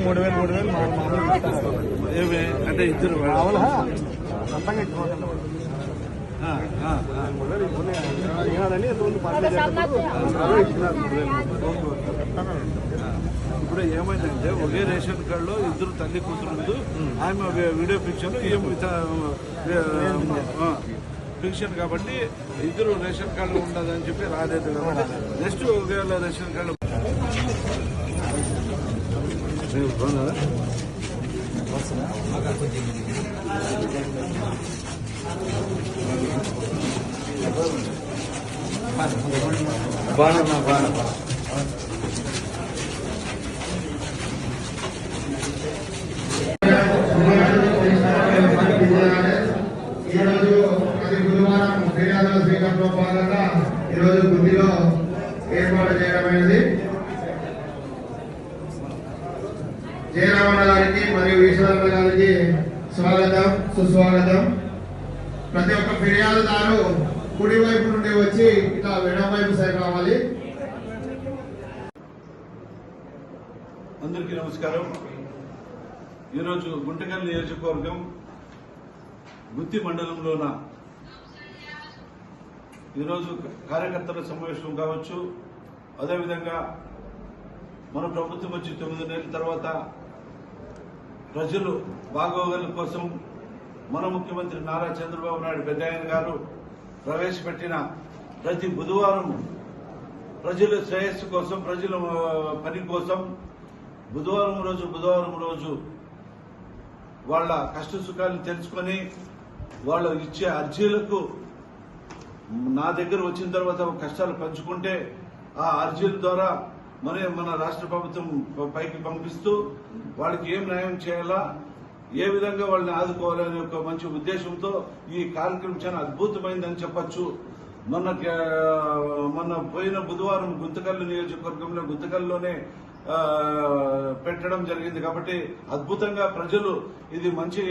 మూడు వేలు మూడు వేలు. ఏమి? అంటే ఇద్దరు ఇప్పుడు ఏమైందంటే ఒకే రేషన్ కార్డులో ఇద్దరు తల్లి కూతురు ఆమె వీడియో పిక్చర్ ఏం ఫిక్షన్ కాబట్టి ఇద్దరు రేషన్ కార్డు ఉండదని చెప్పి రాలేదు కాబట్టి నెక్స్ట్ ఒకవేళ రేషన్ కార్డు మీరు బాగున్నారా? ఫిర్యాదుల భాగంగా ఈరోజు బుద్ధిలో ఏర్పాటు చేయడమైనది జయరామన్న గారికి మరియు ఈశ్వరన్న గారికి స్వాగతం సుస్వాగతం. ప్రతి ఒక్క ఫిర్యాదుదారు కుడి వైపు నుండి వచ్చి ఇట్లా ఎడమ వైపు సైడ్ రావాలి. అందరికీ నమస్కారం. ఈరోజు గుంటకల్ నియోజకవర్గం గుత్తి మండలంలోన ఈరోజు కార్యకర్తల సమావేశం కావచ్చు. అదేవిధంగా మన ప్రభుత్వం వచ్చి తొమ్మిది నెలల తర్వాత ప్రజలు బాగోగుల కోసం మన ముఖ్యమంత్రి నారా చంద్రబాబు నాయుడు పెద్ద గారు ప్రవేశపెట్టిన ప్రతి బుధవారం ప్రజల శ్రేయస్సు కోసం ప్రజల పని కోసం బుధవారం రోజు బుధవారం రోజు వాళ్ళ కష్ట సుఖాలను తెలుసుకొని వాళ్ళు ఇచ్చే అర్జీలకు నా దగ్గర వచ్చిన తర్వాత కష్టాలు పంచుకుంటే ఆ అర్జీల ద్వారా మన మన రాష్ట్ర ప్రభుత్వం పైకి పంపిస్తూ వాళ్ళకి ఏం న్యాయం చేయాలా? ఏ విధంగా వాళ్ళని ఆదుకోవాలనే ఒక మంచి ఉద్దేశంతో ఈ కార్యక్రమం చాలా అద్భుతమైందని చెప్పచ్చు. మొన్న మొన్న పోయిన బుధవారం గుంతకల్లు నియోజకవర్గంలో గుంతకల్లోనే పెట్టడం జరిగింది కాబట్టి అద్భుతంగా ప్రజలు ఇది మంచి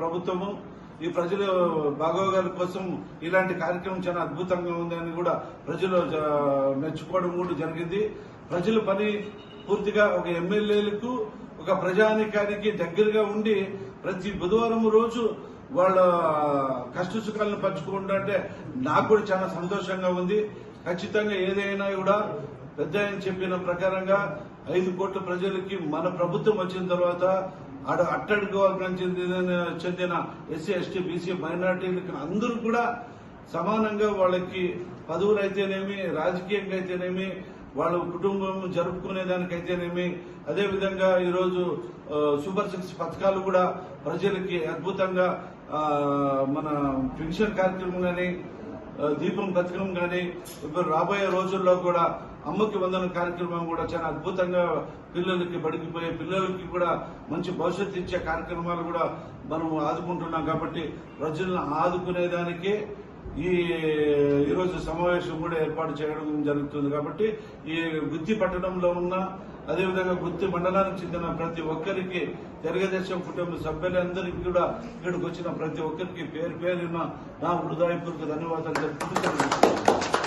ప్రభుత్వము. ఈ ప్రజల బాగోగాల కోసం ఇలాంటి కార్యక్రమం చాలా అద్భుతంగా ఉందని కూడా ప్రజలు జ- మెచ్చుకోవడం కూడా జరిగింది. ప్రజల పని పూర్తిగా ఒక ఎమ్మెల్యేలకు ఒక ప్రజానికానికి దగ్గరగా ఉండి ప్రతి బుధవారం రోజు వాళ్ళ కష్ట సుఖాలను పంచుకుంటుంటే నాకు కూడా చాలా సంతోషంగా ఉంది. ఖచ్చితంగా ఏదైనా కూడా పెద్ద ఆయన చెప్పిన ప్రకారంగా ఐదు కోట్ల ప్రజలకి మన ప్రభుత్వం వచ్చిన తర్వాత ఆడ అట్టడుగు వర్గం చెందిన చెందిన ఎస్సీ ఎస్టీ బీసీ మైనార్టీలకు అందరూ కూడా సమానంగా వాళ్ళకి పదవులు అయితేనేమి రాజకీయంగా అయితేనేమి వాళ్ళ కుటుంబం జరుపుకునే దానికైతేనేమి అదేవిధంగా ఈరోజు సూపర్ సిక్స్ పథకాలు కూడా ప్రజలకి అద్భుతంగా మన పెన్షన్ కార్యక్రమం కానీ దీపం పథకం కానీ ఇప్పుడు రాబోయే రోజుల్లో కూడా అమ్మకి వందన కార్యక్రమం కూడా చాలా అద్భుతంగా పిల్లలకి బడికిపోయే పిల్లలకి కూడా మంచి భవిష్యత్తు ఇచ్చే కార్యక్రమాలు కూడా మనం ఆదుకుంటున్నాం కాబట్టి ప్రజలను ఆదుకునేదానికి ఈ ఈరోజు సమావేశం కూడా ఏర్పాటు చేయడం జరుగుతుంది కాబట్టి ఈ గుత్తి పట్టణంలో ఉన్న అదేవిధంగా గుత్తి మండలానికి చెందిన ప్రతి ఒక్కరికి తెలుగుదేశం కుటుంబ సభ్యులందరికీ కూడా ఇక్కడికి వచ్చిన ప్రతి ఒక్కరికి పేరు పేరున నా హృదయపూర్వక ధన్యవాదాలు తెలుపుకుంటూ